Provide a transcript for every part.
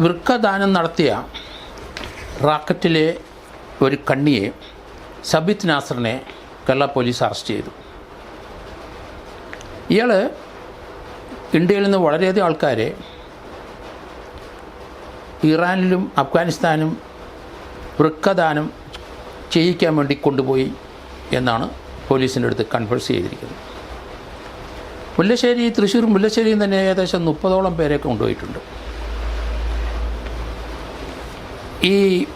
വൃക്കദാനം നടത്തിയ റാക്കറ്റിലെ ഒരു കണ്ണിയെ സബിത് നാസറിനെ കേരള പോലീസ് അറസ്റ്റ് ചെയ്തു. ഇയാൾ ഇന്ത്യയിൽ നിന്ന് വളരെയധികം ആൾക്കാരെ ഇറാനിലും അഫ്ഗാനിസ്ഥാനും വൃക്കദാനം ചെയ്യിക്കാൻ വേണ്ടി കൊണ്ടുപോയി എന്നാണ് പോലീസിന്റെ അടുത്ത് കൺഫേഴ്സ് ചെയ്തിരിക്കുന്നത്. മുല്ലശ്ശേരി തൃശ്ശൂർ മുല്ലശ്ശേരിയിൽ തന്നെ ഏകദേശം മുപ്പതോളം പേരെ കൊണ്ടുപോയിട്ടുണ്ട്. ഈ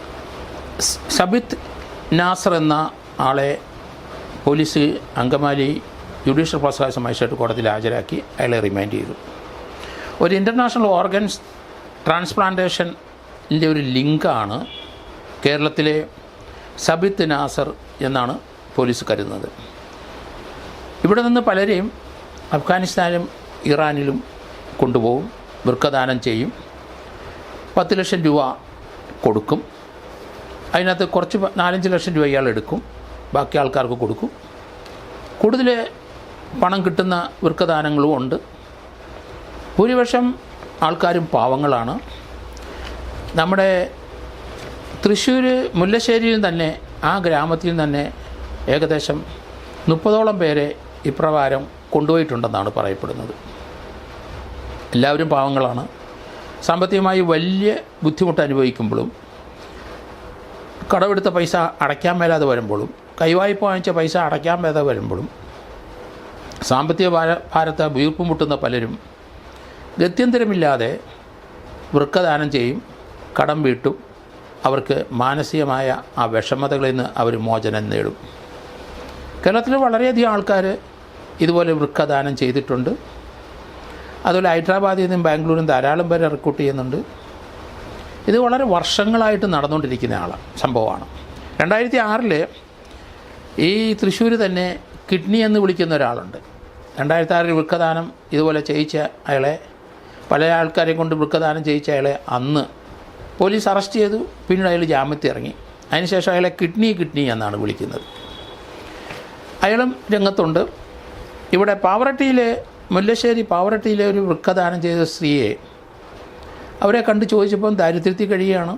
സബിത്ത് സബിത് നാസർ എന്ന ആളെ police Angamaly judicial prosecution magistrate കോടതിയിൽ ഹാജരാക്കി അയാളെ റിമൈൻഡ് ചെയ്തു. ഒരു ഇന്റർനാഷണൽ ഓർഗൻസ് ട്രാൻസ്പ്ലാന്റേഷന്റെ ഒരു ലിങ്കാണ് കേരളത്തിലെ സബിത്ത് നാസർ എന്നാണ് പോലീസ് കരുതുന്നത്. ഇവിടെ നിന്ന് പലരെയും അഫ്ഗാനിസ്ഥാനിലും ഇറാനിലും കൊണ്ടുപോകും വൃക്കദാനം ചെയ്യും. പത്ത് ലക്ഷം രൂപ കൊടുക്കും. അതിനകത്ത് കുറച്ച് നാലഞ്ച് ലക്ഷം രൂപ ഇയാൾ എടുക്കും. ബാക്കി ആൾക്കാർക്ക് കൊടുക്കും. കൂടുതൽ പണം കിട്ടുന്ന വൃക്കദാനങ്ങളും ഉണ്ട്. ഭൂരിപക്ഷം ആൾക്കാരും പാവങ്ങളാണ്. നമ്മുടെ തൃശ്ശൂർ മുല്ലശ്ശേരിയിൽ തന്നെ ആ ഗ്രാമത്തിൽ തന്നെ ഏകദേശം മുപ്പതോളം പേരെ ഇപ്രകാരം കൊണ്ടുപോയിട്ടുണ്ടെന്നാണ് പറയപ്പെടുന്നത്. എല്ലാവരും പാവങ്ങളാണ്. സാമ്പത്തികമായി വലിയ ബുദ്ധിമുട്ട് അനുഭവിക്കുമ്പോഴും കടമെടുത്ത പൈസ അടയ്ക്കാൻ മേലാതെ വരുമ്പോഴും കൈവായ്പ വാങ്ങിച്ച പൈസ അടയ്ക്കാൻ മേലാതെ വരുമ്പോഴും സാമ്പത്തിക ഭാര ഭാരത്തെ വീർപ്പ് മുട്ടുന്ന പലരും ഗത്യന്തരമില്ലാതെ വൃക്കദാനം ചെയ്യും കടം വീട്ടും അവർക്ക് മാനസികമായ ആ വിഷമതകളിൽ നിന്ന് അവർ മോചനം നേടും. കേരളത്തിൽ വളരെയധികം ആൾക്കാർ ഇതുപോലെ വൃക്കദാനം ചെയ്തിട്ടുണ്ട്. അതുപോലെ ഹൈദരാബാദിൽ നിന്നും ബാംഗ്ലൂരിൽ നിന്നും ധാരാളം പേരെ റിക്രൂട്ട് ചെയ്യുന്നുണ്ട്. ഇത് വളരെ വർഷങ്ങളായിട്ട് നടന്നുകൊണ്ടിരിക്കുന്ന ആളാണ് സംഭവമാണ്. രണ്ടായിരത്തി ആറിൽ ഈ തൃശ്ശൂർ തന്നെ കിഡ്നി എന്ന് വിളിക്കുന്ന ഒരാളുണ്ട്. രണ്ടായിരത്തി ആറിൽ വൃക്കദാനം ഇതുപോലെ ചെയ്യിച്ച അയാളെ പല ആൾക്കാരെ കൊണ്ട് വൃക്കദാനം ചെയ്യിച്ച അയാളെ അന്ന് പോലീസ് അറസ്റ്റ് ചെയ്തു പിന്നീട് അയാൾ ജാമ്യത്തിൽ ഇറങ്ങി. അതിനുശേഷം അയാളെ കിഡ്നി കിഡ്നി എന്നാണ് വിളിക്കുന്നത്. അയാളും രംഗത്തുണ്ട്. ഇവിടെ പാവറട്ടിയിലെ മുല്ലശ്ശേരി പാവറട്ടിയിലെ ഒരു വൃക്കദാനം ചെയ്ത സ്ത്രീയെ അവരെ കണ്ട് ചോദിച്ചപ്പം ദാരിദ്ര്യത്തിൽ കഴിയുകയാണ്.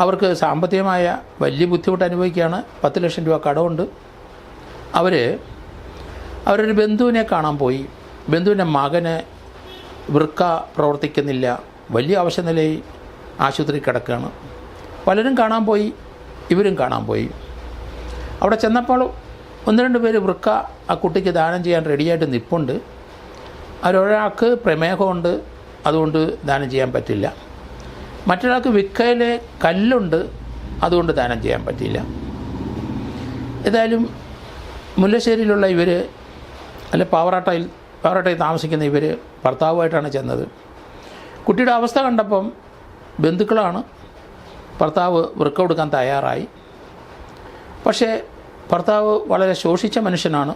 അവർക്ക് സാമ്പത്തികമായ വലിയ ബുദ്ധിമുട്ട് അനുഭവിക്കുകയാണ്. പത്ത് ലക്ഷം രൂപ കടമുണ്ട്. അവർ അവരൊരു ബന്ധുവിനെ കാണാൻ പോയി. ബന്ധുവിന്റെ മകന് വൃക്ക പ്രവർത്തിക്കുന്നില്ല. വലിയ അവശനിലയിൽ ആശുപത്രി കിടക്കുകയാണ്. പലരും കാണാൻ പോയി. ഇവരും കാണാൻ പോയി. അവിടെ ചെന്നപ്പോൾ ഒന്ന് രണ്ട് പേര് വൃക്ക ആ കുട്ടിക്ക് ദാനം ചെയ്യാൻ റെഡിയായിട്ട് നിൽപ്പുണ്ട് അവരൊരാൾക്ക് പ്രമേഹമുണ്ട് അതുകൊണ്ട് ദാനം ചെയ്യാൻ പറ്റില്ല. മറ്റൊരാൾക്ക് വിക്കയിലെ കല്ലുണ്ട് അതുകൊണ്ട് ദാനം ചെയ്യാൻ പറ്റില്ല. ഏതായാലും മുല്ലശ്ശേരിയിലുള്ള ഇവർ അല്ല പാവറാട്ടയിൽ പാവറാട്ടയിൽ താമസിക്കുന്ന ഇവർ ഭർത്താവുമായിട്ടാണ് ചെന്നത്. കുട്ടിയുടെ അവസ്ഥ കണ്ടപ്പം ബന്ധുക്കളാണ്. ഭർത്താവ് വൃക്ക കൊടുക്കാൻ തയ്യാറായി. പക്ഷേ ഭർത്താവ് വളരെ ശോഷിച്ച മനുഷ്യനാണ്.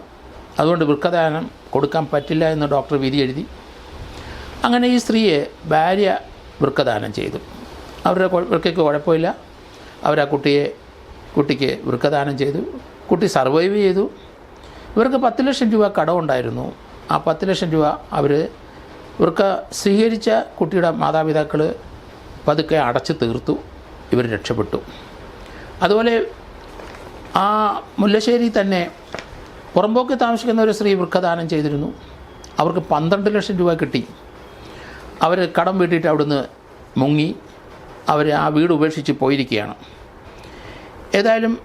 അതുകൊണ്ട് വൃക്കദാനം കൊടുക്കാൻ പറ്റില്ല എന്ന് ഡോക്ടർ വിധി എഴുതി. അങ്ങനെ ഈ സ്ത്രീയെ ഭാര്യ വൃക്കദാനം ചെയ്തു. അവരുടെ വൃക്കയ്ക്ക് കുഴപ്പമില്ല. അവരാ കുട്ടിയെ കുട്ടിക്ക് വൃക്കദാനം ചെയ്തു. കുട്ടി സർവൈവ് ചെയ്തു. ഇവർക്ക് പത്ത് ലക്ഷം രൂപ കടമുണ്ടായിരുന്നു. ആ പത്ത് ലക്ഷം രൂപ അവർ വൃക്ക സ്വീകരിച്ച കുട്ടിയുടെ മാതാപിതാക്കൾ പതുക്കെ അടച്ചു തീർത്തു. ഇവർ രക്ഷപ്പെട്ടു. അതുപോലെ ആ മുല്ലശ്ശേരി തന്നെ പുറമ്പോക്ക് താമസിക്കുന്ന ഒരു സ്ത്രീ വൃക്കദാനം ചെയ്തിരുന്നു. അവർക്ക് പന്ത്രണ്ട് ലക്ഷം രൂപ കിട്ടി. അവർ കടം വീട്ടിയിട്ട് അവിടുന്ന് മുങ്ങി. അവർ ആ വീട് ഉപേക്ഷിച്ച് പോയിരിക്കുകയാണ്. ഏതായാലും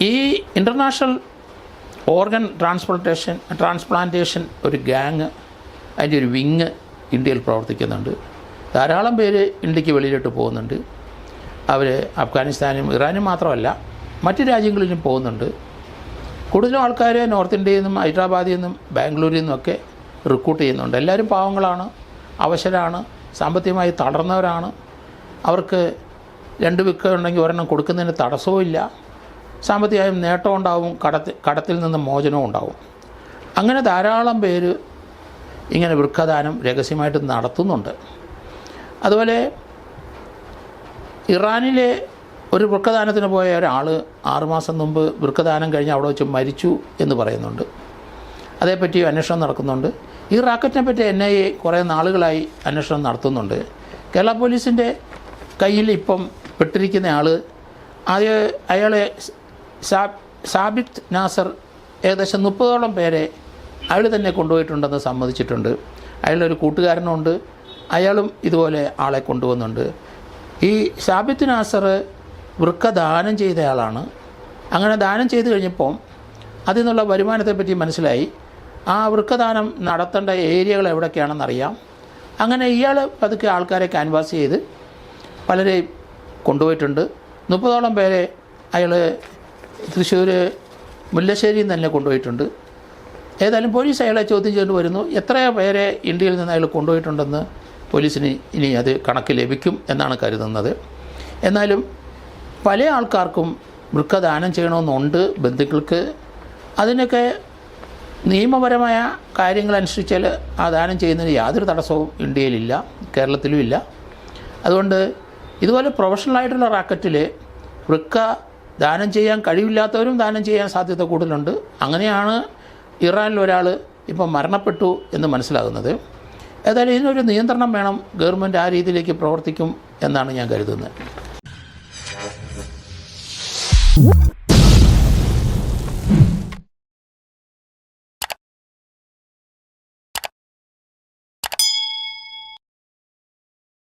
ഈ ഇന്റർനാഷണൽ ഓർഗൻ ട്രാൻസ്പ്ലാന്റേഷൻ ട്രാൻസ്പ്ലാന്റേഷൻ ഒരു ഗ്യാങ് അതിന്റെ ഒരു വിങ് ഇന്ത്യയിൽ പ്രവർത്തിക്കുന്നുണ്ട്. ധാരാളം പേര് ഇന്ത്യയ്ക്ക് വെളിയിലോട്ട് പോകുന്നുണ്ട്. അവർ അഫ്ഗാനിസ്ഥാനും ഇറാനും മാത്രമല്ല മറ്റ് രാജ്യങ്ങളിലും പോകുന്നുണ്ട്. കൂടുതലും ആൾക്കാർ നോർത്ത് ഇന്ത്യയിൽ നിന്നും ഹൈദരാബാദിൽ നിന്നും ബാംഗ്ലൂരിൽ നിന്നൊക്കെ റിക്രൂട്ട് ചെയ്യുന്നുണ്ട്. എല്ലാവരും പാവങ്ങളാണ് അവശരാണ് സാമ്പത്തികമായി തളർന്നവരാണ്. അവർക്ക് രണ്ട് വിക്ക ഉണ്ടെങ്കിൽ ഒരെണ്ണം കൊടുക്കുന്നതിന് തടസ്സവും ഇല്ല. സാമ്പത്തികമായും നേട്ടം ഉണ്ടാവും കടത്തിൽ കടത്തിൽ നിന്ന് മോചനവും ഉണ്ടാവും. അങ്ങനെ ധാരാളം പേര് ഇങ്ങനെ വൃക്കദാനം രഹസ്യമായിട്ട് നടത്തുന്നുണ്ട്. അതുപോലെ ഇറാനിലെ ഒരു വൃക്കദാനത്തിന് പോയ ഒരാൾ ആറുമാസം മുമ്പ് വൃക്കദാനം കഴിഞ്ഞ് അവിടെ വെച്ച് മരിച്ചു എന്ന് പറയുന്നുണ്ട്. അതേപ്പറ്റി അന്വേഷണം നടക്കുന്നുണ്ട്. ഈ റാക്കറ്റിനെ പറ്റി എൻ ഐ എ കുറേ നാളുകളായി അന്വേഷണം നടത്തുന്നുണ്ട്. കേരള പോലീസിന്റെ കയ്യിൽ ഇപ്പം പെട്ടിരിക്കുന്ന ആൾ ആദ്യ അയാളെ സാബിത് നാസർ ഏകദേശം മുപ്പതോളം പേരെ അയാൾ തന്നെ കൊണ്ടുപോയിട്ടുണ്ടെന്ന് സമ്മതിച്ചിട്ടുണ്ട്. അയാളൊരു കൂട്ടുകാരനുണ്ട്. അയാളും ഇതുപോലെ ആളെ കൊണ്ടുവന്നുണ്ട്. ഈ സാബിത്ത് നാസർ വൃക്ക ദാനം ചെയ്തയാളാണ്. അങ്ങനെ ദാനം ചെയ്തു കഴിഞ്ഞപ്പോൾ അതിൽ നിന്നുള്ള വരുമാനത്തെപ്പറ്റി മനസ്സിലായി. ആ വൃക്കദാനം നടത്തേണ്ട ഏരിയകൾ എവിടെയൊക്കെയാണെന്നറിയാം അങ്ങനെ ഇയാൾ പതുക്കെ ആൾക്കാരെ ക്യാൻവാസ് ചെയ്ത് പലരെയും കൊണ്ടുപോയിട്ടുണ്ട്. മുപ്പതോളം പേരെ അയാൾ തൃശ്ശൂർ മുല്ലശ്ശേരിയിൽ തന്നെ കൊണ്ടുപോയിട്ടുണ്ട്. ഏതായാലും പോലീസ് അയാളെ ചോദ്യം ചെയ്തുകൊണ്ട് വരുന്നു എത്ര പേരെ ഇന്ത്യയിൽ നിന്ന് അയാൾ കൊണ്ടുപോയിട്ടുണ്ടെന്ന് പോലീസിന് ഇനി അത് കണക്ക് ലഭിക്കും എന്നാണ് കരുതുന്നത്. എന്നാലും പല ആൾക്കാർക്കും വൃക്ക ദാനം ചെയ്യണമെന്നുണ്ട് ബന്ധുക്കൾക്ക്. അതിനൊക്കെ നിയമപരമായ കാര്യങ്ങളനുസരിച്ചാൽ ആ ദാനം ചെയ്യുന്നതിന് യാതൊരു തടസ്സവും ഇന്ത്യയിലില്ല കേരളത്തിലും ഇല്ല അതുകൊണ്ട് ഇതുപോലെ പ്രൊഫഷണലായിട്ടുള്ള റാക്കറ്റിൽ വൃക്ക ദാനം ചെയ്യാൻ കഴിവില്ലാത്തവരും ദാനം ചെയ്യാൻ സാധ്യത കൂടുതലുണ്ട്. അങ്ങനെയാണ് ഇറാനിൽ ഒരാൾ ഇപ്പം മരണപ്പെട്ടു എന്ന് മനസ്സിലാകുന്നത്. ഏതായാലും ഇതിനൊരു നിയന്ത്രണം വേണം ഗവൺമെന്റ് ആ രീതിയിലേക്ക് പ്രവർത്തിക്കും എന്നാണ് ഞാൻ കരുതുന്നത്. Whoop!